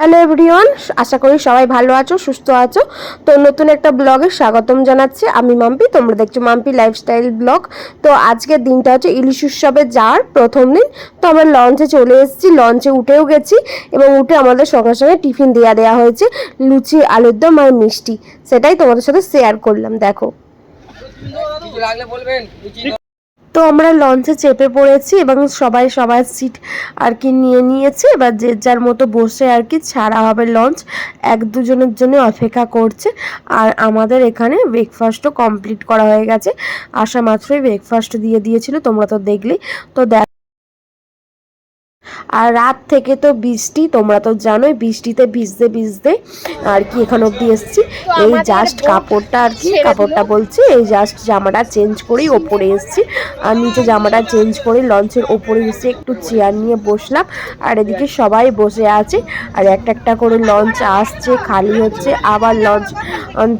Hello everyone আশা করি সবাই ভালো আছো, সুস্থ আছো। তো নতুন একটা ব্লগে স্বাগতম জানাচ্ছি, আমি মাম্পি, তোমরা দেখছ মাম্পি লাইফস্টাইল ব্লগ তো আজকের দিনটা হচ্ছে ইলিশ উৎসবে যাওয়ার প্রথম দিন। তো আমরা লঞ্চে চলে এসেছি, লঞ্চে উঠেও গেছি এবং উঠে আমাদের সঙ্গে সঙ্গে টিফিন দেওয়া দেওয়া হয়েছে, লুচি, আলুর দম আর মিষ্টি। সেটাই তোমাদের সাথে শেয়ার করলাম, দেখো। তো আমরা লঞ্চে চেপে পড়েছি এবং সবাই সবার সিট আর কি নিয়ে নিয়েছে। এবার যে যার মতো বসে আর কি ছাড়া হবে লঞ্চ, এক দুজনের জন্য অপেক্ষা করছে। আর আমাদের এখানে ব্রেকফাস্টও কমপ্লিট করা হয়ে গেছে। আসা মাত্রই ব্রেকফাস্ট দিয়ে দিয়েছিল, তোমরা তো দেখলেই। তো দেখ আর রাত থেকে তো বৃষ্টি তোমরা তো জানোই বৃষ্টিতে ভিজতে ভিজতে আর কি এখানে অব্দি এসছি। এই জাস্ট কাপড়টা আর কি কাপড়টা বলছি এই জাস্ট জামাটা চেঞ্জ করেই ওপরে এসছি। আর নিচে জামাটা চেঞ্জ করে লঞ্চের ওপরে এসে একটু চেয়ার নিয়ে বসলাম। আর এদিকে সবাই বসে আছে আর একটা একটা করে লঞ্চ আসছে খালি হচ্ছে আবার লঞ্চ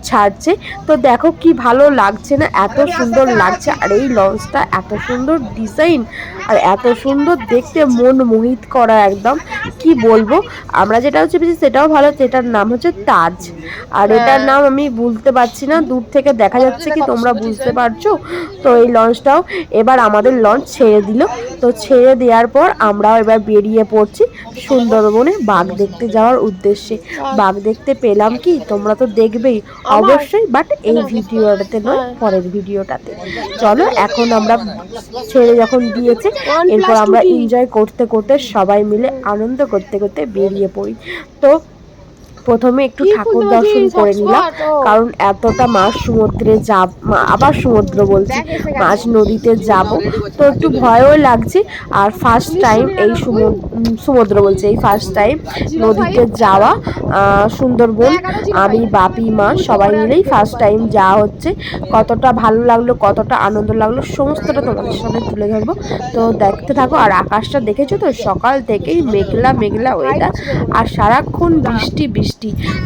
ছাড়ছে। তো দেখো কি ভালো লাগছে না এত সুন্দর লাগছে। আর এই লঞ্চটা এত সুন্দর ডিজাইন আর এত সুন্দর দেখতে মন মোহিত করা একদম। কি বলব? আমরা যেটা হচ্ছে বেশি সেটাও ভালো যেটার নাম হচ্ছে তাজ। আর এটার নাম আমি বুঝতে পারছি না দূর থেকে দেখা যাচ্ছে কি তোমরা বুঝতে পারছ? তো এই লঞ্চটাও এবার আমাদের লঞ্চ ছেড়ে দিল। তো ছেড়ে দেওয়ার পর আমরাও এবার বেরিয়ে পড়ছি সুন্দরবনে বাঘ দেখতে যাওয়ার উদ্দেশ্যে। বাঘ দেখতে পেলাম কি? তোমরা তো দেখবেই অবশ্যই বাট এই ভিডিওটাতে নয় পরের ভিডিওটাতে। চলো এখন আমরা ছেড়ে যখন দিয়েছে এরপর আমরা এনজয় করতে করতে সবাই মিলে আনন্দ করতে করতে বেরিয়ে পড়ি। তো প্রথমে একটু ঠাকুর দর্শন করে নিলাম কারণ এতটা মাছ সমুদ্রে যাব আবার সমুদ্র বলছি মাছ নদীতে যাব। তো একটু ভয়ও লাগছে আর ফার্স্ট টাইম এই সমু- সমুদ্র বলছে এই ফার্স্ট টাইম নদীতে যাওয়া সুন্দরবন। আমি বাপি মা সবাই মিলেই ফার্স্ট টাইম যাওয়া হচ্ছে। কতটা ভালো লাগল কতটা আনন্দ লাগল সমস্তটা তোমাদের সামনে তুলে ধরবো। তো দেখতে থাকো আর আকাশটা দেখেছ তো? সকাল থেকেই মেঘলা মেঘলা ওয়েদার আর সারাক্ষণ বৃষ্টি বৃষ্টি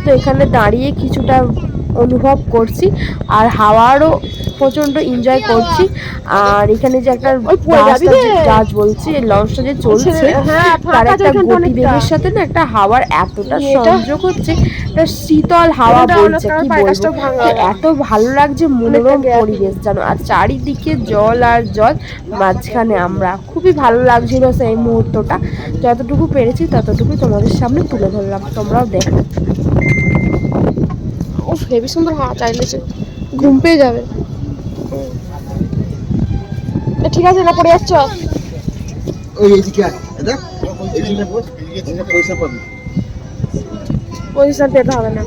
তো এখানে দাঁড়িয়ে কিছুটা অনুভব করছি আর হাওয়ারও প্রচণ্ড এনজয় করছি। আর এখানে যে একটা জাহাজ বলছি লঞ্চটা যে চলছে তার একটা গতিবেগের সাথে না একটা হাওয়ার এতটা সংযোগ হচ্ছে একটা শীতল হাওয়া বলছে কি বলব? এত ভালো লাগছে মনোরম পরিবেশ জানো আর চারিদিকে জল আর জল মাঝখানে আমরা। খুবই ভালো লাগছিল সেই মুহূর্তটা। যতটুকু পেরেছি ততটুকু তোমাদের সামনে তুলে ধরলাম তোমরাও দেখো। ও হেভি সুন্দর হাওয়া চাইলেছে ঘুম পেয়ে যাবে ঠিক আছে না পড়ে যাচ্ছ ওই এইদিকে আয় দেখ পয়সা পাবি পজিশন পেতে হবে না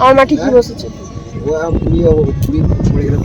আমার মা ঠিকই বসেছে ও পড়ে গেল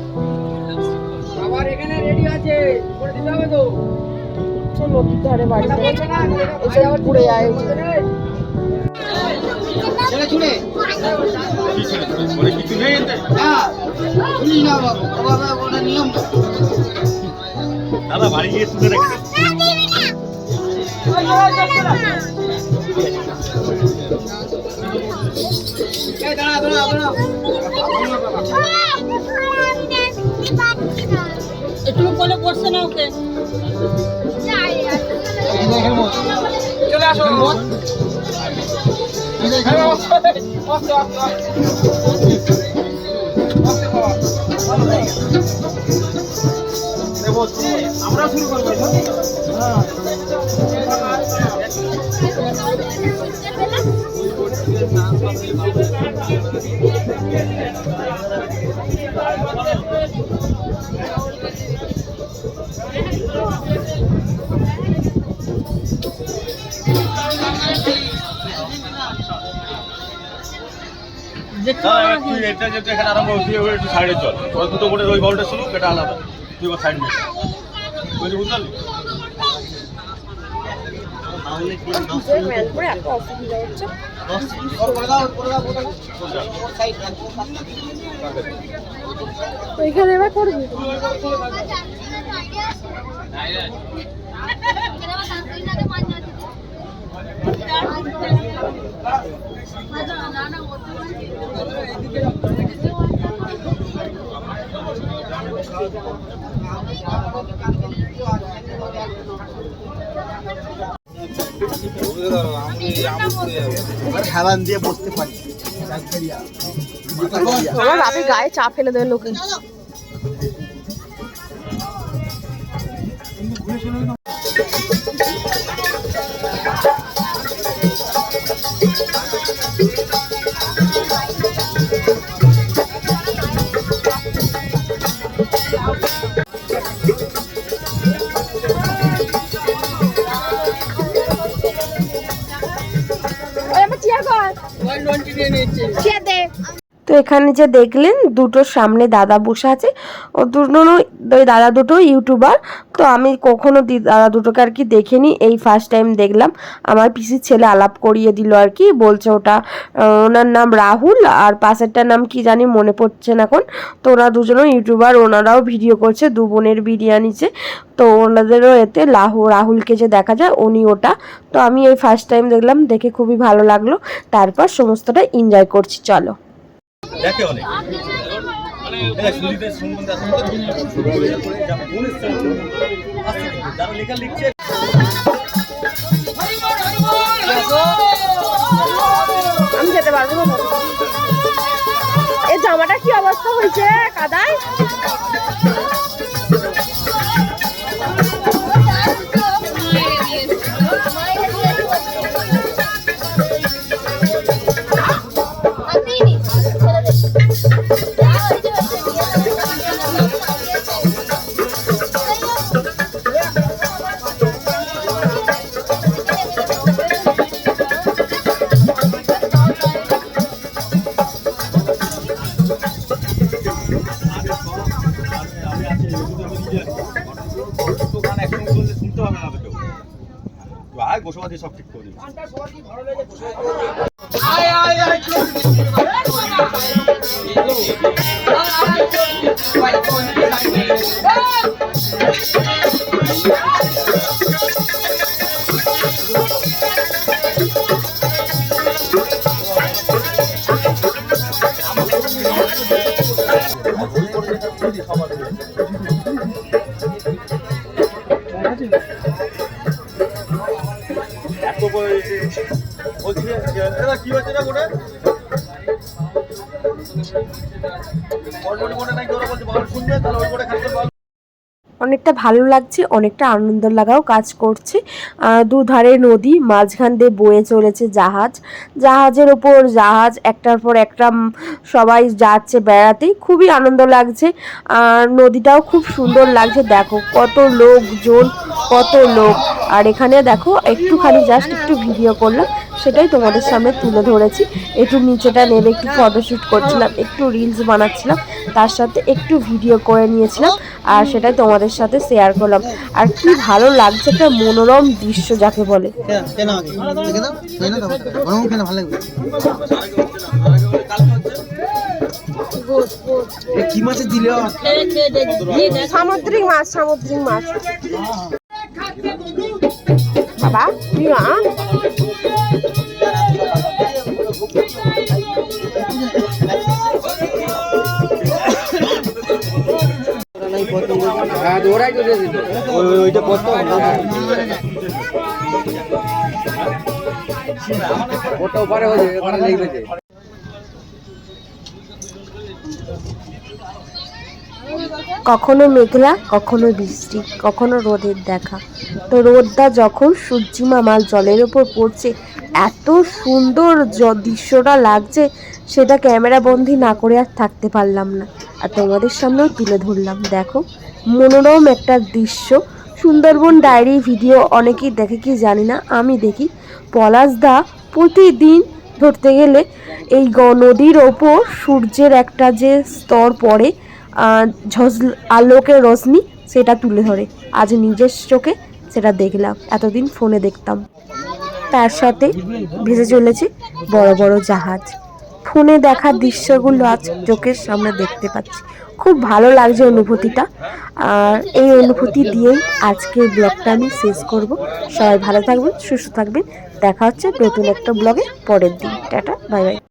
রেডি আছে করে দিতে হবে তো। নদীর ধারে বাড়িতে এসে আবার ঘুরে যায় দাদা বাড়ি গিয়ে তুলে রেখে দাঁড়া দাঁড়া দাঁড়া। একটু কোলে পড়ছে না ওকে। চলে আসো। আমরা শুরু করব তুই এটা যেহেতু এখানে আরম্ভ তুই একটু সাইডে চল। ওই দুটো করে ওই বলটা ছিল সেটা আলাদা। তুই ওর সাইড নিয়ে বুঝলি এখানে এবার করবি দিয়ে বসতে পারি। বাপের গায়ে চা ফেলে দেবে লোকে। এখানে যে দেখলেন দুটোর সামনে দাদা বসে আছে। ও দুটো ওই দাদা দুটো ইউটিউবার। তো আমি কখনো দাদা দুটোকে আর কি দেখিনি। এই ফার্স্ট টাইম দেখলাম। আমার পিসির ছেলে আলাপ করিয়ে দিল আর কি। বলছে ওটা ওনার নাম রাহুল আর পাশেরটার নাম কি জানি মনে পড়ছে না এখন। তো ওরা দুজনও ইউটিউবার, ওনারাও ভিডিও করছে দু বোনের বিরিয়ানিছে তো ওনাদেরও এতে লাহু, রাহুলকে যে দেখা যায়, উনি ওটা। তো আমি এই ফার্স্ট টাইম দেখলাম, দেখে খুবই ভালো লাগল। তারপর সমস্তটা এনজয় করছি, চলো। দেখে অনেক। আমি পারব এই জামাটা কি অবস্থা হয়েছে কাদায়? আয় বসবাদি সব ঠিক করে দিবি। এত করে খালি করে অনেকটা ভালো লাগছে, অনেকটা আনন্দ লাগাও কাজ করছে। দুধারে নদী, মাঝখান দিয়ে বয়ে চলেছে জাহাজ। জাহাজের ওপর জাহাজ, একটার পর একটা সবাই যাচ্ছে বেড়াতে। খুবই আনন্দ লাগছে। আর নদীটাও খুব সুন্দর লাগছে, দেখো, কত লোকজন, কত লোক। আর এখানে দেখো, একটুখানি জাস্ট একটু ভিডিও করলাম। সেটাই তোমাদের সামনে তুলে ধরেছি। একটু নিচেটা নেমে একটু ফটোশ্যুট করছিলাম একটু রিলস বানাচ্ছিলাম তার সাথে একটু ভিডিও করে নিয়েছিলাম আর সেটাই তোমাদের সাথে শেয়ার করলাম। আর কি ভালো লাগছে একটা মনোরম দৃশ্য যাকে বলে। কি দিলে? সামুদ্রিক মাছ সামুদ্রিক মাছ। বাবা তুই কখনো মেঘলা, কখনো বৃষ্টি, কখনো রোদের দেখা। তো রোদটা যখন সূর্যি মামার জলের ওপর পড়ছে, এত সুন্দর দৃশ্যটা লাগছে, সেটা ক্যামেরা বন্দি না করে আর থাকতে পারলাম না। আর তোমাদের সামনেও তুলে ধরলাম। দেখো মনোরম একটা দৃশ্য। সুন্দরবন ডায়েরি ভিডিও অনেকেই দেখে কি জানি না, আমি দেখি। পলাশদা প্রতিদিন ধরতে গেলে এই নদীর ওপর সূর্যের একটা যে স্তর পড়ে ঝলস আলোকের রশ্মি, সেটা তুলে ধরে। আজ নিজের চোখে সেটা দেখলাম, এতদিন ফোনে দেখতাম। তার সাথে ভেসে চলেছে বড় বড় জাহাজ। ফোনে দেখা দৃশ্যগুলো আজ চোখের সামনে দেখতে পাচ্ছি। খুব ভালো লাগছে অনুভূতিটা। আর এই অনুভূতি দিয়েই আজকের ব্লগটা আমি শেষ করব। সবাই ভালো থাকবেন, সুস্থ থাকবেন। দেখা হচ্ছে নতুন একটা ব্লগে। পরের দিন। Tata, bye bye.